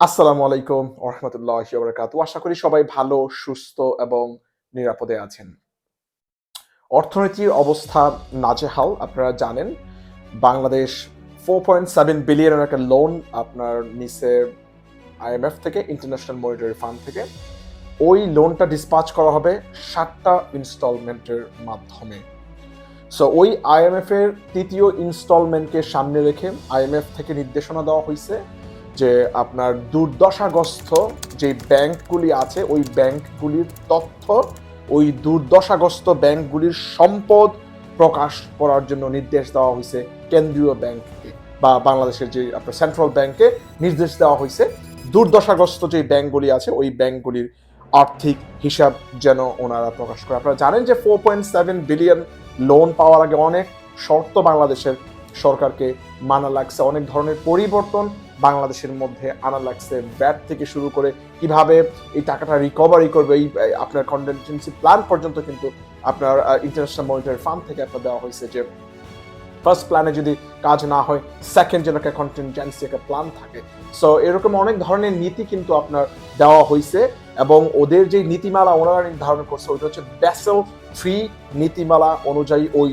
আসসালামু আলাইকুম ওরহমতুল্লাহ বরকাত আশা করি সবাই ভালো, সুস্থ এবং নিরাপদে আছেন। অর্থনীতির অবস্থা নাজেহাল, আপনারা জানেন। বাংলাদেশ ফোর পয়েন্ট সেভেন বিলিয়নের একটা লোন আপনার নিচে আইএমএফ থেকে ইন্টারন্যাশনাল মনিটারি ফান্ড থেকে। ওই লোনটা ডিসপাচ করা হবে সাতটা ইনস্টলমেন্টের মাধ্যমে। সো ওই আইএমএফ এর তৃতীয় ইনস্টলমেন্টকে সামনে রেখে আইএমএফ থেকে নির্দেশনা দেওয়া হয়েছে যে আপনার দুর্দশাগ্রস্ত যে ব্যাংকগুলি আছে, ওই ব্যাংকগুলির তথ্য, ওই দুর্দশাগ্রস্ত ব্যাংকগুলির সম্পদ প্রকাশ করার জন্য নির্দেশ দেওয়া হয়েছে কেন্দ্রীয় ব্যাংককে বা বাংলাদেশের যে আপনার সেন্ট্রাল ব্যাংকে নির্দেশ দেওয়া হয়েছে। দুর্দশাগ্রস্ত যে ব্যাংকগুলি আছে, ওই ব্যাংকগুলির আর্থিক হিসাব যেন ওনারা প্রকাশ করে। আপনারা জানেন যে four point seven billion loan পাওয়ার আগে অনেক শর্ত বাংলাদেশের সরকারকে মানা লাগছে, অনেক ধরনের পরিবর্তন বাংলাদেশের মধ্যে আনা লাগছে। ব্যাট থেকে শুরু করে কীভাবে এই টাকাটা রিকভারি করবে, এই আপনার কন্টিনজেন্সি প্ল্যান পর্যন্ত কিন্তু আপনার ইন্টারন্যাশনাল মনিটারি ফান্ড থেকে আপনার দেওয়া হয়েছে যে ফার্স্ট প্ল্যানে যদি কাজ না হয় সেকেন্ড যেন একটা কন্টিনজেন্সি একটা প্ল্যান থাকে। সো এরকম অনেক ধরনের নীতি কিন্তু আপনার দেওয়া হয়েছে এবং ওদের যে নীতিমালা ওনারা নির্ধারণ করছে, ওইটা হচ্ছে ব্যাসেল ফ্রি নীতিমালা অনুযায়ী ওই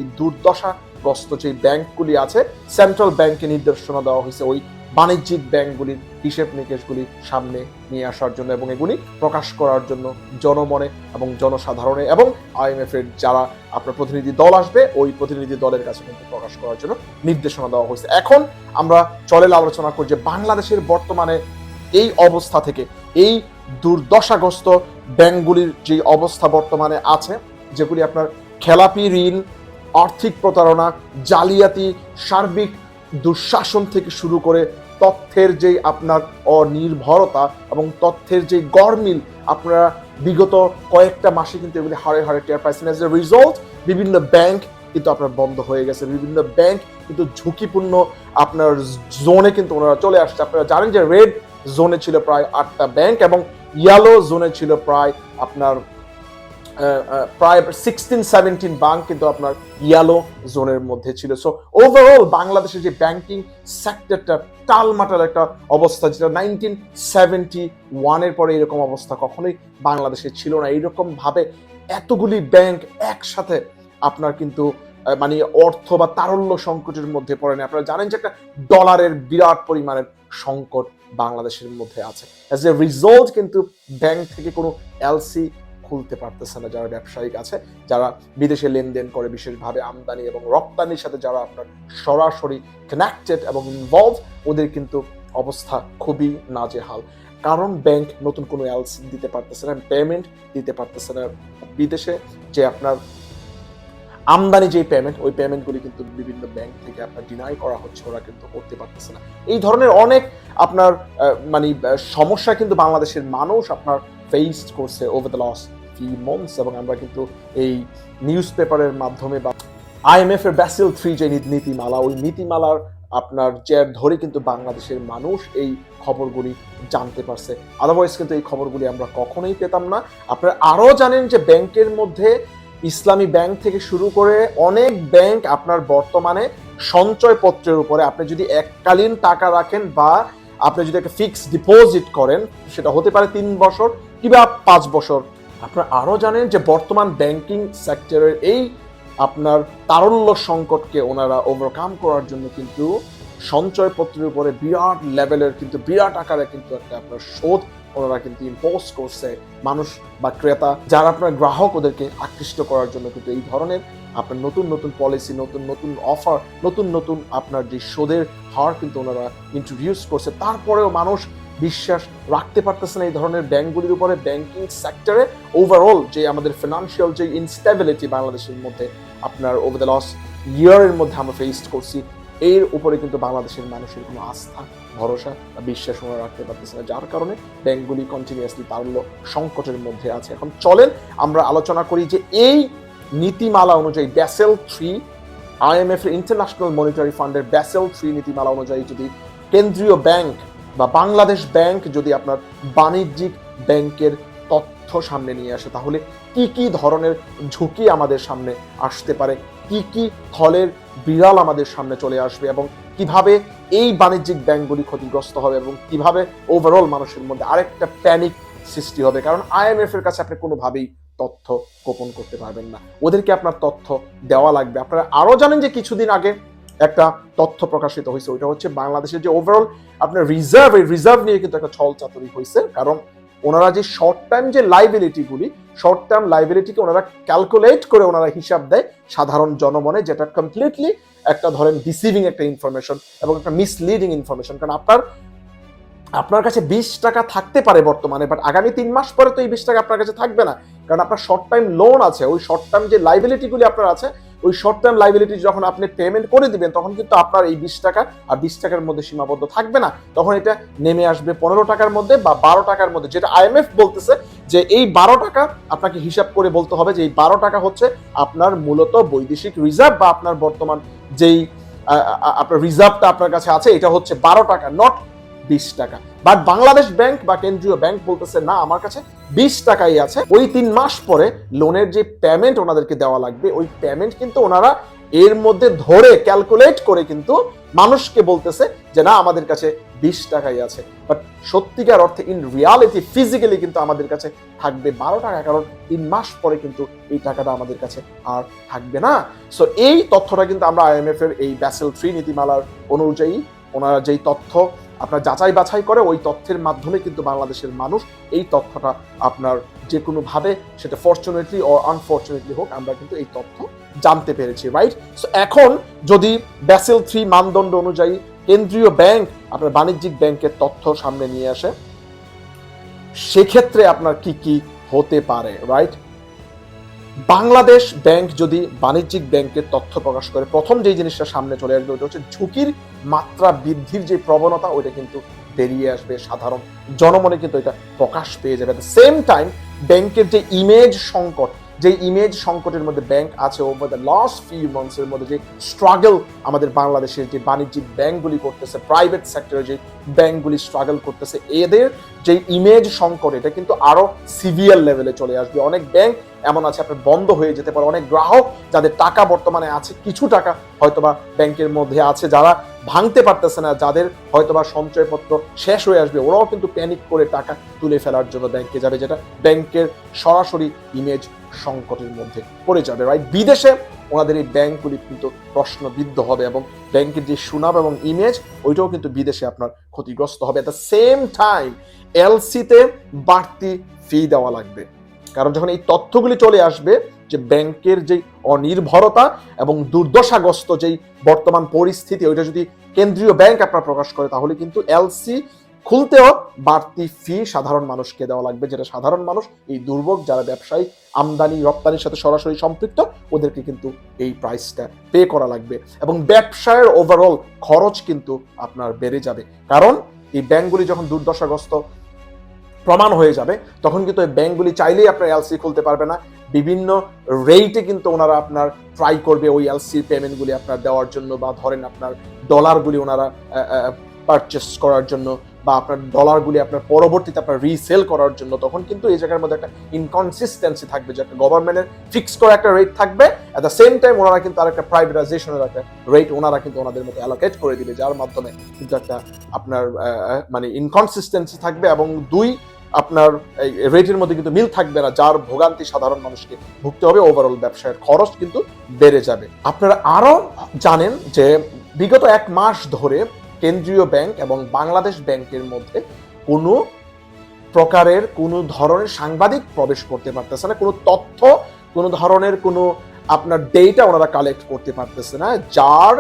দুর্দশাগ্রস্ত যে ব্যাংকগুলি আছে সেন্ট্রাল ব্যাংকে নির্দেশনা দেওয়া হয়েছে ওই বাণিজ্যিক ব্যাংকগুলির হিসেব নিকেশগুলি সামনে নিয়ে আসার জন্য এবং এগুলি প্রকাশ করার জন্য জনমনে এবং জনসাধারণে এবং আইএমএফ এর যারা আপনার প্রতিনিধি দল আসবে, ওই প্রতিনিধি দলের কাছে কিন্তু প্রকাশ করার জন্য নির্দেশনা দেওয়া হয়েছে। এখন আমরা চলে আলোচনা করি যে বাংলাদেশের বর্তমানে এই অবস্থা থেকে, এই দুর্দশাগ্রস্ত ব্যাংকগুলির যে অবস্থা বর্তমানে আছে, যেগুলি আপনার খেলাপি ঋণ আর্থিক প্রতারণা, জালিয়াতি, সার্বিক দুঃশাসন থেকে শুরু করে তথ্যের যে আপনার অনির্ভরতা এবং তথ্যের যে গরমিল আপনারা বিগত কয়েকটা মাসে কিন্তু এগুলি হারে হারে টের পাইছেন। এজ এ রিজল্ট বিভিন্ন ব্যাংক কিন্তু আপনার বন্ধ হয়ে গেছে। বিভিন্ন ব্যাংক কিন্তু ঝুঁকিপূর্ণ আপনার জোনে কিন্তু ওনারা চলে আসছে। আপনারা জানেন যে রেড জোনে ছিল প্রায় আটটা ব্যাংক এবং ইয়েলো জোনে ছিল প্রায় আপনার প্রায় সিক্সটিন সেভেন্টিন ব্যাংক কিন্তু আপনার ইয়েলো জোনের মধ্যে ছিল। সো ওভারঅল বাংলাদেশের যে ব্যাংকিং সেক্টরটা টালমাটাল একটা অবস্থা যেটা নাইনটিন সেভেন্টি ওয়ানের পরে এরকম অবস্থা কখনোই বাংলাদেশে ছিল না। এইরকম ভাবে এতগুলি ব্যাংক একসাথে আপনার কিন্তু মানে অর্থ বা তারল্য সংকটের মধ্যে পড়ে না আপনারা জানেন যে একটা ডলারের বিরাট পরিমাণের সংকট বাংলাদেশের মধ্যে আছে। অ্যাজ এ রিজল্ট কিন্তু ব্যাংক থেকে কোনো এলসি খুলতে পারতেছে না যারা ব্যবসায়িক আছে, যারা বিদেশে লেনদেন করে বিশেষভাবে আমদানি এবং রপ্তানির সাথে যারা আপনার সরাসরি কানেক্টেড এবং ইনভলভ ওদের কিন্তু অবস্থা খুবই নাজেহাল। কারণ ব্যাংক নতুন কোনো এলসি দিতে পারতেছে না পেমেন্ট দিতে পারতেছে না বিদেশে, যে আপনার আমদানি যে পেমেন্ট ওই পেমেন্টগুলি কিন্তু বিভিন্ন ব্যাংক থেকে আপনার ডিনাই করা হচ্ছে, ওরা কিন্তু করতে পারতেছে না। এই ধরনের অনেক আপনার মানে সমস্যা কিন্তু বাংলাদেশের মানুষ আপনার ফেস করছে over the last few months এবং আমরা কিন্তু এই নিউজ পেপারের মাধ্যমে বা আইএমএফ এর ব্যাসেল থ্রি যে নীতি- নীতিমালা, ওই নীতিমালার আপনার জের ধরে কিন্তু বাংলাদেশের মানুষ এই খবরগুলি জানতে পারছে। আদারওয়াইজ কিন্তু এই খবরগুলি আমরা কখনোই পেতাম না। আপনারা আরও জানেন যে ব্যাংকের মধ্যে ইসলামী ব্যাংক থেকে শুরু করে অনেক ব্যাংক আপনার বর্তমানে সঞ্চয় পত্রের উপরে আপনি যদি এককালীন টাকা রাখেন বা আপনি যদি একটা ফিক্সড ডিপোজিট করেন, সেটা হতে পারে তিন বছর কিংবা পাঁচ বছর। আপনারা আরও জানেন যে বর্তমান ব্যাংকিং সেক্টরের এই আপনার তারল্য সংকটকে ওনারা ওভারকাম করার জন্য কিন্তু সঞ্চয়পত্রের উপরে বিরাট লেভেলের কিন্তু, বিরাট আকারে কিন্তু একটা আপনার শোধ ওনারা কিন্তু ইম্পোজ করছে মানুষ বা ক্রেতা, যারা আপনার গ্রাহক ওদেরকে আকৃষ্ট করার জন্য কিন্তু এই ধরনের আপনার নতুন নতুন পলিসি নতুন নতুন অফার নতুন নতুন আপনার যে সুদের হার কিন্তু ওনারা ইন্ট্রোডিউস করছে। তারপরেও মানুষ বিশ্বাস রাখতে পারতেছে না এই ধরনের ব্যাংকগুলির উপরে ব্যাংকিং সেক্টরে ওভারঅল যে আমাদের ফিনান্সিয়াল যে ইনস্টেবিলিটি বাংলাদেশের মধ্যে আপনার ওভার দ্য লস ইয়ারের মধ্যে আমরা ফেস করছি, এর উপরে কিন্তু বাংলাদেশের মানুষের কোনো আস্থা, ভরসা বা বিশ্বাস ওনারা রাখতে পারতেছে না, যার কারণে ব্যাংকগুলি কন্টিনিউয়াসলি তারল্য সংকটের মধ্যে আছে। এখন চলেন আমরা আলোচনা করি যে এই নীতিমালা অনুযায়ী Basel three IMF international monetary ফান্ডের ব্যাসেল থ্রি নীতিমালা অনুযায়ী যদি কেন্দ্রীয় ব্যাংক বা বাংলাদেশ ব্যাংক যদি আপনার বাণিজ্যিক ব্যাংকের তথ্য সামনে নিয়ে আসে, তাহলে কি কি ধরনের ঝুঁকি আমাদের সামনে আসতে পারে? কি কি ফলের বিড়াল আমাদের সামনে চলে আসবে? এবং কীভাবে এই বাণিজ্যিক ব্যাংকগুলি ক্ষতিগ্রস্ত হবে? এবং কীভাবে ওভারঅল মানুষের মধ্যে আরেকটা প্যানিক সৃষ্টি হবে? কারণ আইএমএফ এর কাছে আপনি কোনোভাবেই তথ্য গোপন করতে পারবেন না। ওদেরকে আপনার তথ্য দেওয়া লাগবে। আপনারা আরও জানেন যে কিছুদিন আগে একটা তথ্য প্রকাশিত হয়েছে, ওইটা হচ্ছে বাংলাদেশের যে ওভারঅল আপনার রিজার্ভ এই রিজার্ভ নিয়ে কিন্তু একটা ছল চাতুরি হয়েছে। কারণ ওনারা যে শর্ট টাইম যে লাইবিলিটি গুলি শর্ট টার্ম লাইবিলিটিকে ওনারা ক্যালকুলেট করে ওনারা হিসাব দেয় সাধারণ জনমনে, যেটা কমপ্লিটলি একটা ধরেন ডিসিভিং একটা ইনফরমেশন এবং একটা মিসলিডিং ইনফরমেশন কারণ আপনার আপনার কাছে বিশ টাকা থাকতে পারে বর্তমানে বাট আগামী তিন মাস পরে তো এই বিশ টাকা আপনার কাছে থাকবে না। কারণ আপনার শর্ট টাইম লোন আছে, ওই শর্ট টার্ম যে লাইবিলিটিগুলি আপনার আছে ওই শর্ট টার্ম লাইবিলিটি যখন আপনি পেমেন্ট করে দিবেন, তখন কিন্তু আপনার এই বিশ টাকা আর বিশ টাকার মধ্যে সীমাবদ্ধ থাকবে না। তখন এটা নেমে আসবে পনেরো টাকার মধ্যে বা বারো টাকার মধ্যে। যেটা আইএমএফ বলতেছে যে এই বারো টাকা আপনাকে হিসাব করে বলতে হবে যে এই বারো টাকা হচ্ছে আপনার মূলত বৈদেশিক রিজার্ভ বা আপনার বর্তমান যেই আপনার রিজার্ভটা আপনার কাছে আছে, এটা হচ্ছে বারো টাকা নট বিশ টাকা। বাট বাংলাদেশ ব্যাংক বা কেন্দ্রীয় ব্যাংক বলতেছে, না, আমার কাছে বিশ টাকাই আছে। ওই তিন মাস পরে লোনের যে পেমেন্ট ওনাদেরকে দেওয়া লাগবে, ওই পেমেন্ট কিন্তু ওনারা এর মধ্যে ধরে ক্যালকুলেট করে কিন্তু মানুষকে বলতেছে যে, না, আমাদের কাছে বিশ টাকাই আছে। বাট সত্যিকার অর্থে ইন রিয়ালিটি ফিজিক্যালি কিন্তু আমাদের কাছে থাকবে বারো টাকা, কারণ তিন মাস পরে কিন্তু এই টাকাটা আমাদের কাছে আর থাকবে না। সো এই তথ্যটা কিন্তু আমরা আইএমএফ এর এই ব্যাসেল থ্রি নীতিমালার অনুযায়ী, ওনারা যেই তথ্য আপনার যাচাই বাছাই করে ওই তথ্যের মাধ্যমে কিন্তু বাংলাদেশের মানুষ এই তথ্যটা আপনার যে কোনোভাবে সেটা ফর্চুনেটলি ও আনফর্চুনেটলি হোক, আমরা কিন্তু এই তথ্য জানতে পেরেছি রাইট সো এখন যদি ব্যাসেল থ্রি মানদণ্ড অনুযায়ী কেন্দ্রীয় ব্যাংক আপনার বাণিজ্যিক ব্যাংকের তথ্য সামনে নিয়ে আসে, সেক্ষেত্রে আপনার কি কি হতে পারে রাইট বাংলাদেশ ব্যাংক যদি বাণিজ্যিক ব্যাংকের তথ্য প্রকাশ করে, প্রথম যে জিনিসটা সামনে চলে আসবে ওটা হচ্ছে ঝুঁকির মাত্রা বৃদ্ধির যে প্রবণতা, ওইটা কিন্তু বেরিয়ে আসবে সাধারণ জনমনে, কিন্তু এটা প্রকাশ পেয়ে যাবে। সেম টাইম ব্যাংকের যে ইমেজ সংকট যে ইমেজ সংকটের মধ্যে ব্যাংক আছে ওভার দ্য লাস্ট ফিউ মান্থসের মধ্যে যে স্ট্রাগল আমাদের বাংলাদেশের যে বাণিজ্যিক ব্যাংকগুলি করতেছে প্রাইভেট সেক্টরে যে ব্যাংকগুলি স্ট্রাগল করতেছে, এদের যে ইমেজ সংকট, এটা কিন্তু আরও সিভিয়ার লেভেলে চলে আসবে। অনেক ব্যাংক এমন আছে, আপনার বন্ধ হয়ে যেতে পারে। অনেক গ্রাহক যাদের টাকা বর্তমানে আছে, কিছু টাকা হয়তোবা ব্যাংকের মধ্যে আছে, যারা ভাঙতে পারতেছে না, যাদের হয়তোবা সঞ্চয়পত্র শেষ হয়ে আসবে, ওরাও কিন্তু প্যানিক করে টাকা তুলে ফেলার জন্য ব্যাংকে যাবে, যেটা ব্যাংকের সরাসরি ইমেজ সংকটের মধ্যে পড়ে যাবে রাইট বিদেশে ওনাদের এই ব্যাংকগুলি কিন্তু প্রশ্নবিদ্ধ হবে এবং ব্যাংকের যে সুনাম এবং ইমেজ ওইটাও কিন্তু বিদেশে আপনার ক্ষতিগ্রস্ত হবে। এট দ্য সেম টাইম এলসিতে বাড়তি ফি দেওয়া লাগবে। কারণ যখন এই তথ্যগুলি চলে আসবে যে ব্যাংকের যে অনির্ভরতা এবং দুর্দশাগ্রস্ত যেই বর্তমান পরিস্থিতি, ওইটা যদি কেন্দ্রীয় ব্যাংক আপনার প্রকাশ করে, তাহলে কিন্তু এলসি খুলতেও বাড়তি ফি সাধারণ মানুষকে দেওয়া লাগবে, যেটা সাধারণ মানুষ, এই দুর্ভোগ যারা ব্যবসায়ী, আমদানি, রপ্তানির সাথে সরাসরি সম্পৃক্ত, ওদেরকে কিন্তু এই প্রাইসটা পে করা লাগবে। এবং ব্যবসায়ের ওভারঅল খরচ কিন্তু আপনার বেড়ে যাবে। কারণ এই ব্যাংকগুলি যখন দুর্দশাগ্রস্ত প্রমাণ হয়ে যাবে, তখন কিন্তু এই ব্যাংকগুলি চাইলেই আপনার এলসি খুলতে পারবে না। বিভিন্ন রেটে কিন্তু ওনারা আপনার ট্রাই করবে ওই এলসি পেমেন্টগুলি আপনার দেওয়ার জন্য বা ধরেন আপনার ডলারগুলি ওনারা পারচেস করার জন্য। বা আপনার ডলারগুলি আপনার পরবর্তীতে আপনার রিসেল করার জন্য, তখন কিন্তু এই জায়গার মধ্যে একটা ইনকনসিস্টেন্সি থাকবে, যে একটা গভর্নমেন্টের ফিক্স করা একটা রেট থাকবে অ্যাট দ্য সেম টাইম ওনারা কিন্তু আর একটা প্রাইভেটাইজেশনের একটা রেট ওনারা কিন্তু ওনাদের মতো অ্যালোকেট করে দিবে, যার মাধ্যমে কিন্তু একটা আপনার মানে ইনকনসিস্টেন্সি থাকবে এবং দুই, আপনার রেটের মধ্যে কিন্তু মিল থাকবে না, যার ভোগান্তি সাধারণ মানুষকে ভুগতে হবে ওভারঅল ব্যবসায়ের খরচ কিন্তু বেড়ে যাবে। আপনারা আরও জানেন যে বিগত এক মাস ধরে কেন্দ্রীয় ব্যাংক এবং বাংলাদেশ ব্যাংকের মধ্যে কোনো প্রকারের কোনো ধরনের সাংবাদিক প্রবেশ করতে পারতেছে না, কোনো তথ্য, কোনো ধরনের কোনো আপনার ডেটা ওনারা কালেক্ট করতে পারতেছে না, যার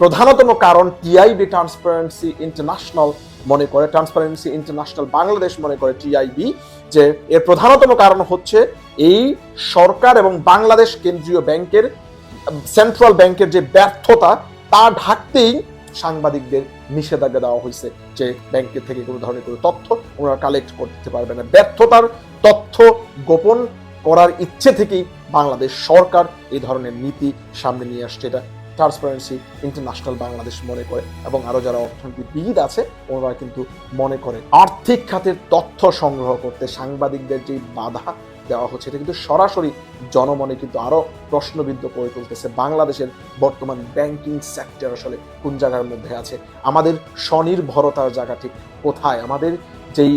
প্রধানতম কারণ টিআইবি ট্রান্সপারেন্সি ইন্টারন্যাশনাল মনে করে ট্রান্সপারেন্সি ইন্টারন্যাশনাল বাংলাদেশ মনে করে টিআইবি যে এর প্রধানতম কারণ হচ্ছে এই সরকার এবং বাংলাদেশ কেন্দ্রীয় ব্যাংকের সেন্ট্রাল ব্যাংকের যে ব্যর্থতা, তা ঢাকতেই সাংবাদিকদের নিষেধাজ্ঞা দেওয়া হয়েছে যে ব্যাংকের থেকে কোনো ধরনের কোনো তথ্য ওনারা কালেক্ট করতে পারবে না। ব্যর্থতার তথ্য গোপন করার ইচ্ছে থেকেই বাংলাদেশ সরকার এই ধরনের নীতি সামনে নিয়ে আসছে। এটা ট্রান্সপারেন্সি ইন্টারন্যাশনাল বাংলাদেশ মনে করে এবং আরও যারা অর্থনীতিবিদ আছে, ওনারা কিন্তু মনে করে। আর্থিক খাতের তথ্য সংগ্রহ করতে সাংবাদিকদের যে বাধা দেওয়া হচ্ছে। এটা কিন্তু সরাসরি জনমনে কিন্তু আরও প্রশ্নবিদ্ধ করে তুলতেছে বাংলাদেশের বর্তমান ব্যাংকিং সেক্টর আসলে কোন জায়গার মধ্যে আছে। আমাদের স্বনির্ভরতার জায়গা ঠিক কোথায়? আমাদের যেই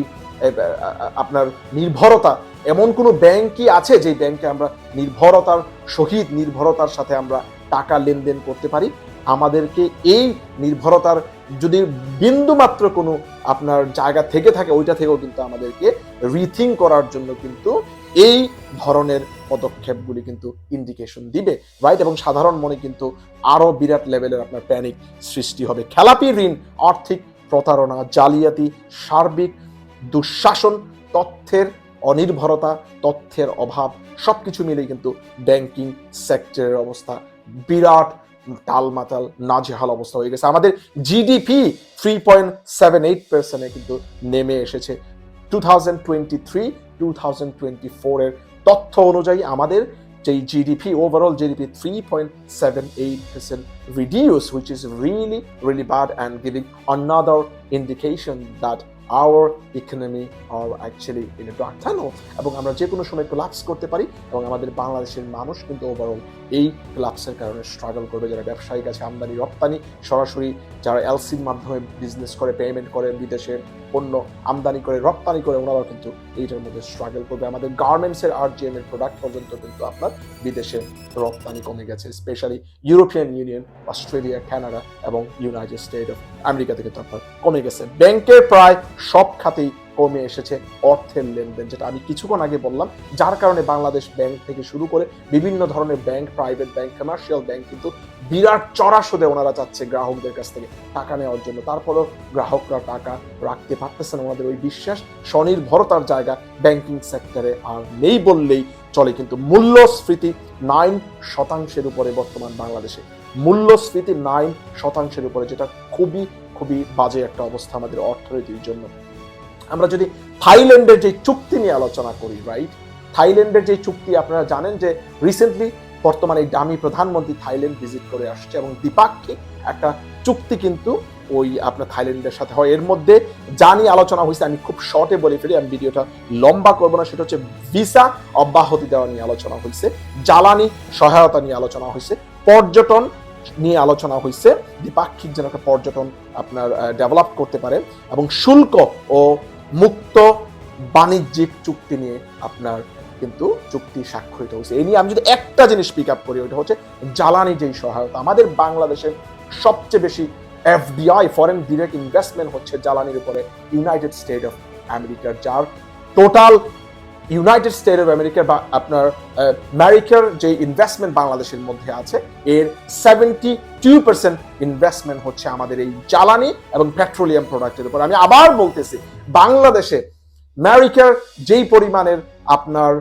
আপনার নির্ভরতা, এমন কোনো ব্যাংকই আছে যে ব্যাংকে আমরা নির্ভরতার সহিত, নির্ভরতার সাথে আমরা টাকা লেনদেন করতে পারি? আমাদেরকে এই নির্ভরতার যদি বিন্দু মাত্র কোনো আপনার জায়গা থেকে থাকে, ওইটা থেকেও কিন্তু আমাদেরকে রিথিং করার জন্য কিন্তু এই ধরনের পদক্ষেপগুলি কিন্তু ইন্ডিকেশন দিবে রাইট এবং সাধারণ মনে কিন্তু আরও বিরাট লেভেলের আপনার প্যানিক সৃষ্টি হবে। খেলাপি ঋণ, আর্থিক প্রতারণা, জালিয়াতি, সার্বিক দুঃশাসন, তথ্যের অনির্ভরতা, তথ্যের অভাব, সবকিছু মিলেই কিন্তু ব্যাংকিং সেক্টরের অবস্থা বিরাট টালমাতাল নাজেহাল অবস্থা হয়ে গেছে। আমাদের GDP three point seven eight পার্সেন্টে কিন্তু নেমে এসেছে। Two thousand twenty three two thousand twenty ফোরের তথ্য অনুযায়ী আমাদের যেই GDP overall GDP three point seven eight percent reduce which is really really bad and giving another indication that our economy are actually in a dark tunnel এবং আমরা যে কোনো সময় কোলাপস করতে পারি এবং আমাদের বাংলাদেশের মানুষ কিন্তু ওভারঅল এই কোলাপসের কারণে স্ট্রাগল করবে। যারা ব্যবসায়িক কাছে আমদানি, রপ্তানি, সরাসরি যারা এলসির মাধ্যমে বিজনেস করে পেমেন্ট করে, বিদেশে পণ্য আমদানি করে, রপ্তানি করে, ওনারাও কিন্তু এইটার মধ্যে স্ট্রাগল করবে। আমাদের গার্মেন্টসের আর জি এর প্রোডাক্ট পর্যন্ত কিন্তু আপনার বিদেশে রপ্তানি কমে গেছে specially European Union Australia Canada এবং ইউনাইটেড স্টেট অফ আমেরিকা থেকে তো আপনার কমে গেছে। ব্যাংকের প্রায় সব খাতেই কমে এসেছে অর্থের লেনদেন, যেটা আমি কিছুক্ষণ আগে বললাম, যার কারণে বাংলাদেশ ব্যাংক থেকে শুরু করে বিভিন্ন ধরনের bank, private bank commercial bank কিন্তু বিরাট চড়া সুদে ওনারা চাচ্ছে গ্রাহকদের কাছ থেকে টাকা নেওয়ার জন্য। তারপরেও গ্রাহকরা টাকা রাখতে পারতেছে না ওনাদের ওই বিশ্বাস, স্বনির্ভরতার জায়গা ব্যাংকিং সেক্টরে আর নেই বললেই চলে। কিন্তু মূল্যস্ফীতি নাইন শতাংশের উপরে বর্তমান বাংলাদেশে। মূল্যস্ফীতি নাইন শতাংশের উপরে, যেটা খুবই খুবই বাজে একটা অবস্থা আমাদের অর্থনীতির জন্য। আমরা যদি থাইল্যান্ডের যে চুক্তি নিয়ে আলোচনা করি রাইট থাইল্যান্ডের যে চুক্তি, আপনারা জানেন যে রিসেন্টলি বর্তমানে দামি প্রধানমন্ত্রী থাইল্যান্ড ভিজিট করে আসছে এবং দ্বিপাক্ষিক একটা চুক্তি কিন্তু ওই আপনার থাইল্যান্ডের সাথে হয়। এর মধ্যে যা নিয়ে আলোচনা হয়েছে, আমি খুব শর্টে বলে ফেলি, আমি ভিডিওটা লম্বা করব না, সেটা হচ্ছে ভিসা অব্যাহতি দেওয়া নিয়ে আলোচনা হয়েছে, জ্বালানি সহায়তা নিয়ে আলোচনা হয়েছে, পর্যটন নিয়ে আলোচনা হয়েছে দ্বিপাক্ষিক যেন একটা পর্যটন আপনার ডেভেলপ করতে পারে এবং শুল্ক ও মুক্ত বাণিজ্যিক চুক্তি নিয়ে আপনার কিন্তু চুক্তি স্বাক্ষরিত হয়েছে এই নিয়ে আমি যদি একটা জিনিস পিক আপ করি, ওইটা হচ্ছে জ্বালানি যেই সহায়তা। আমাদের বাংলাদেশের সবচেয়ে বেশি এফডিআই ফরেন ডিরেক্ট ইনভেস্টমেন্ট হচ্ছে জ্বালানির উপরে ইউনাইটেড স্টেট অফ আমেরিকার যার total United State of America বা আপনার আমেরিকার যে ইনভেস্টমেন্ট বাংলাদেশের মধ্যে আছে, এর সেভেন্টি টু পার্সেন্ট ইনভেস্টমেন্ট হচ্ছে আমাদের এই জ্বালানি এবং পেট্রোলিয়াম প্রোডাক্টের উপর। আমি আবার বলতেছি, বাংলাদেশে আমেরিকার যেই পরিমাণের আপনার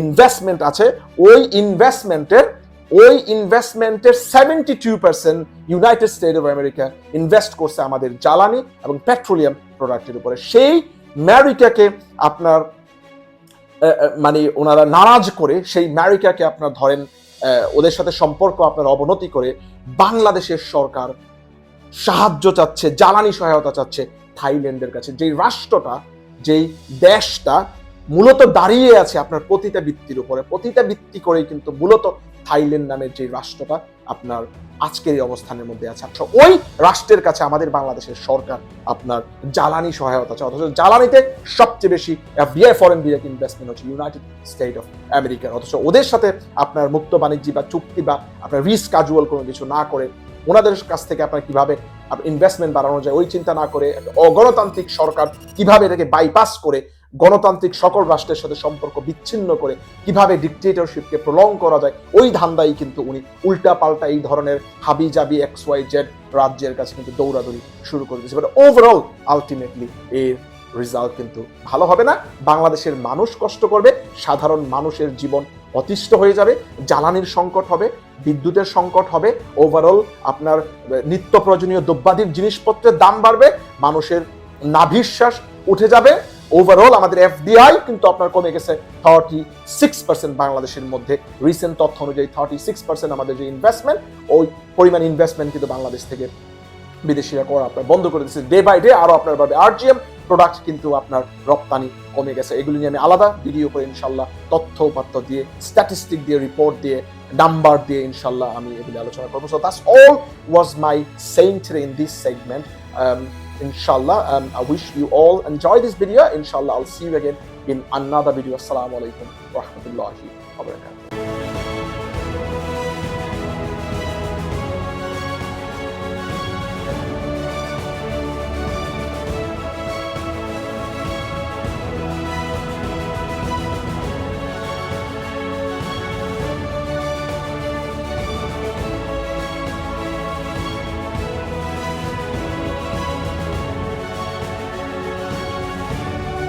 ইনভেস্টমেন্ট আছে, ওই ইনভেস্টমেন্টের ওই ইনভেস্টমেন্টের seventy two percent United State of America invest করছে আমাদের জ্বালানি এবং পেট্রোলিয়াম প্রোডাক্টের উপরে। সেই আমেরিকাকে আপনার মানে ওনারা নারাজ করে সেই ম্যারিকাকে আপনার ধরেন ওদের সাথে সম্পর্ক আপনার অবনতি করে বাংলাদেশের সরকার সাহায্য চাচ্ছে, জ্বালানি সহায়তা চাচ্ছে থাইল্যান্ডের কাছে। যেই রাষ্ট্রটা, যেই দেশটা মূলত দাঁড়িয়ে আছে আপনার পতিতা বৃত্তির উপরে। পতিতা বৃত্তি করেই কিন্তু মূলত থাইল্যান্ড নামের যে রাষ্ট্রটা আপনার আজকের এই অবস্থানের মধ্যে আছে। আচ্ছা ওই রাষ্ট্রের কাছে আমাদের বাংলাদেশের সরকার আপনার জ্বালানি সহায়তা আছে অথচ জ্বালানিতে সবচেয়ে বেশি এফডিআই ফরেন ডিরেক্ট ইনভেস্টমেন্ট হচ্ছে ইউনাইটেড স্টেট অফ আমেরিকার অথচ ওদের সাথে আপনার মুক্ত বাণিজ্যিক বা চুক্তি বা আপনার রিস্ক কাজুয়াল কোনো কিছু না করে, ওনাদের কাছ থেকে আপনার কীভাবে ইনভেস্টমেন্ট বাড়ানো যায়, ওই চিন্তা না করে অগণতান্ত্রিক সরকার কীভাবে এটাকে বাইপাস করে গণতান্ত্রিক সকল রাষ্ট্রের সাথে সম্পর্ক বিচ্ছিন্ন করে কীভাবে ডিকটেটরশিপকে প্রলং করা যায়, ওই ধান্দাই কিন্তু উনি উল্টা পাল্টা এই ধরনের হাবি জাবি এক্স ওয়াই জেড রাজ্যের কাছে কিন্তু দৌড়াদৌড়ি শুরু করে দিয়েছে। বাট ওভারঅল আলটিমেটলি এর রেজাল্ট কিন্তু ভালো হবে না। বাংলাদেশের মানুষ কষ্ট করবে, সাধারণ মানুষের জীবন অতিষ্ঠ হয়ে যাবে, জ্বালানির সংকট হবে, বিদ্যুতের সংকট হবে ওভারঅল আপনার নিত্য প্রয়োজনীয় দ্রব্যাদির জিনিসপত্রের দাম বাড়বে, মানুষের নাভিশ্বাস উঠে যাবে। ওভারঅল আমাদের এফডিআই কিন্তু আপনার কমে গেছে থার্টি সিক্স পার্সেন্ট বাংলাদেশের মধ্যে। রিসেন্ট তথ্য অনুযায়ী থার্টি সিক্স পার্সেন্ট আমাদের যে ইনভেস্টমেন্ট ওই পরিমাণ ইনভেস্টমেন্ট কিন্তু বাংলাদেশ থেকে বিদেশিরা করা আপনার বন্ধ করে দিচ্ছে ডে বাই ডে আরও আপনার পাবে আরজিএম প্রোডাক্ট কিন্তু আপনার রপ্তানি কমে গেছে। এগুলি নিয়ে আমি আলাদা ভিডিও করে ইনশাল্লাহ তথ্য উপাত্ত দিয়ে স্ট্যাটিস্টিক দিয়ে রিপোর্ট দিয়ে নাম্বার দিয়ে ইনশাল্লাহ আমি এগুলি আলোচনা করব। So that's all was my saying today in this segment inshallah um, i wish you all enjoy this video. Inshallah i'll see you again in another video. Assalamu alaikum wa rahmatullahi wa barakatuh